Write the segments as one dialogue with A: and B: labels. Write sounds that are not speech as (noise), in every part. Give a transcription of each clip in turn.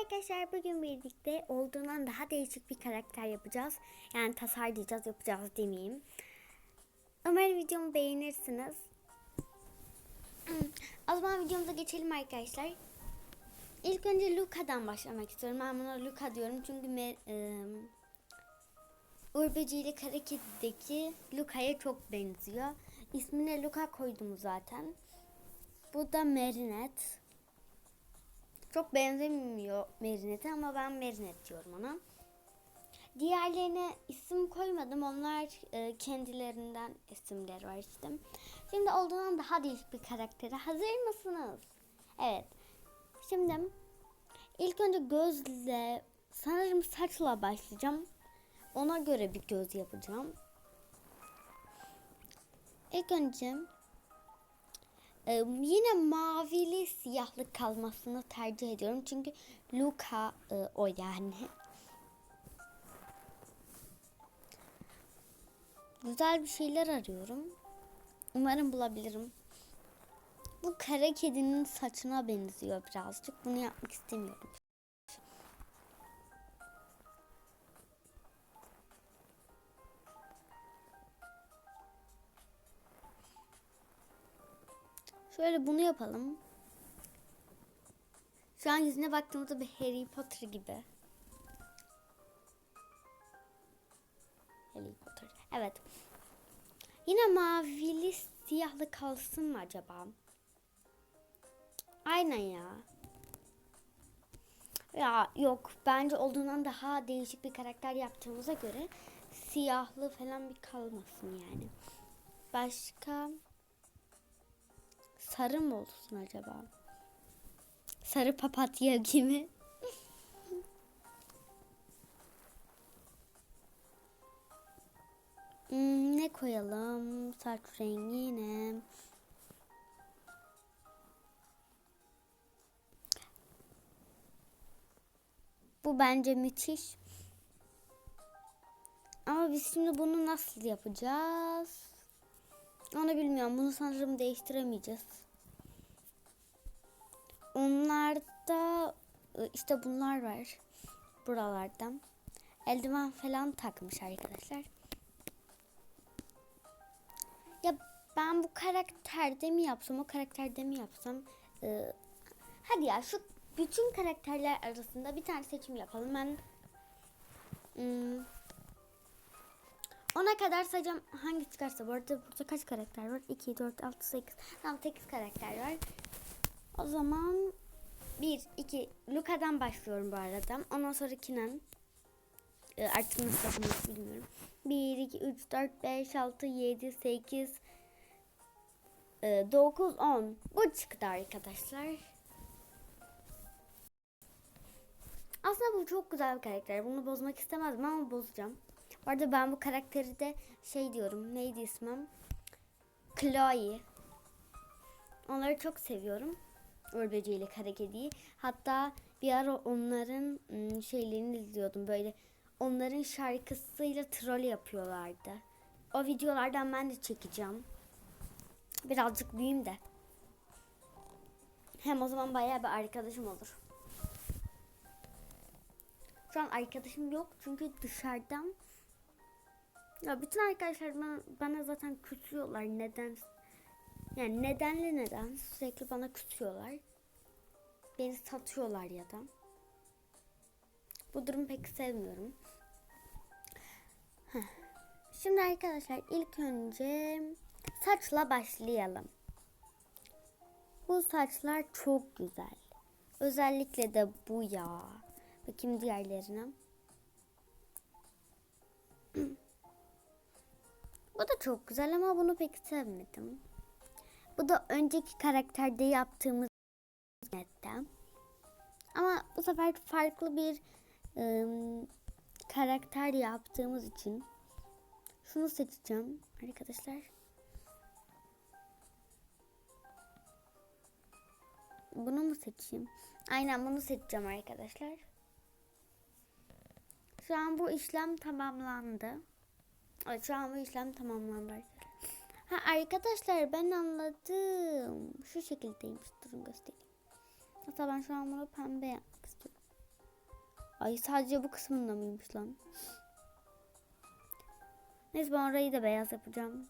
A: arkadaşlar bugün birlikte olduğundan daha değişik bir karakter yapacağız. Yani tasarlayacağız yapacağız demeyeyim. Umarım videomu beğenirsiniz. O zaman videomuza geçelim arkadaşlar. İlk önce Luca'dan başlamak istiyorum. Ben buna Luca diyorum çünkü me, e, Uğur Böceği ile Kara Kedi'deki çok benziyor. İsmine Luca koydum zaten. Bu da Marinette. Çok benzemiyor Marinette ama ben Marinette diyorum ona. Diğerlerine isim koymadım. Onlar e, kendilerinden isimler var işte. Şimdi olduğundan daha değişik bir karaktere hazır mısınız? Evet. Şimdi ilk önce gözle sanırım saçla başlayacağım. Ona göre bir göz yapacağım. İlk önce ee, yine mavili siyahlı kalmasını tercih ediyorum. Çünkü Luca e, o yani. Güzel bir şeyler arıyorum. Umarım bulabilirim. Bu kara kedinin saçına benziyor birazcık. Bunu yapmak istemiyorum. Şöyle bunu yapalım. Şu an yüzüne baktığımızda bir Harry Potter gibi. Harry Potter. Evet. Yine mavili siyahlı kalsın mı acaba? Aynen ya. Ya yok bence olduğundan daha değişik bir karakter yaptığımıza göre siyahlı falan bir kalmasın yani. Başka sarı mı olsun acaba? Sarı papatya gibi. hmm, ne koyalım? Saç rengi ne? Bu bence müthiş. Ama biz şimdi bunu nasıl yapacağız? Onu bilmiyorum. Bunu sanırım değiştiremeyeceğiz. Onlarda e, işte bunlar var. Buralardan. Eldiven falan takmış arkadaşlar. Ya ben bu karakterde mi yapsam, o karakterde mi yapsam? Ee, hadi ya şu bütün karakterler arasında bir tane seçim yapalım. Ben hmm, ona kadar sayacağım hangi çıkarsa. Bu arada burada kaç karakter var? 2, 4, 6, 8. Tamam 8 karakter var. O zaman 1, 2, Luca'dan başlıyorum bu arada. Ondan sonra Kinan. Ee, artık nasıl yapılmış bilmiyorum. 1, 2, 3, 4, 5, 6, 7, 8, 9, 10. Bu çıktı arkadaşlar. Aslında bu çok güzel bir karakter. Bunu bozmak istemezdim ama bozacağım. Bu arada ben bu karakteri de şey diyorum. Neydi ismim? Chloe. Onları çok seviyorum. Örbeci ile kara kediyi. Hatta bir ara onların şeylerini izliyordum. Böyle onların şarkısıyla troll yapıyorlardı. O videolardan ben de çekeceğim. Birazcık büyüyeyim de. Hem o zaman bayağı bir arkadaşım olur. Şu an arkadaşım yok çünkü dışarıdan ya bütün arkadaşlar bana, bana zaten küsüyorlar neden yani nedenli neden sürekli bana küsüyorlar. Beni satıyorlar ya da. Bu durumu pek sevmiyorum. Şimdi arkadaşlar ilk önce saçla başlayalım. Bu saçlar çok güzel. Özellikle de bu ya. Bakayım diğerlerine. (clears throat) Bu da çok güzel ama bunu pek sevmedim. Bu da önceki karakterde yaptığımız netten. Ama bu sefer farklı bir ıı, karakter yaptığımız için şunu seçeceğim arkadaşlar. Bunu mu seçeyim? Aynen bunu seçeceğim arkadaşlar. Şu an bu işlem tamamlandı. Evet, şu an bu işlem tamamlandı arkadaşlar. Ha arkadaşlar ben anladım. Şu şekildeymiş. Durun göstereyim. Hatta ben şu an bunu pembe yapmak istiyorum. Ay sadece bu kısmında mıymış lan? Neyse ben orayı da beyaz yapacağım.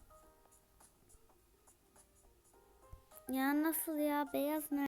A: Ya nasıl ya beyaz ne?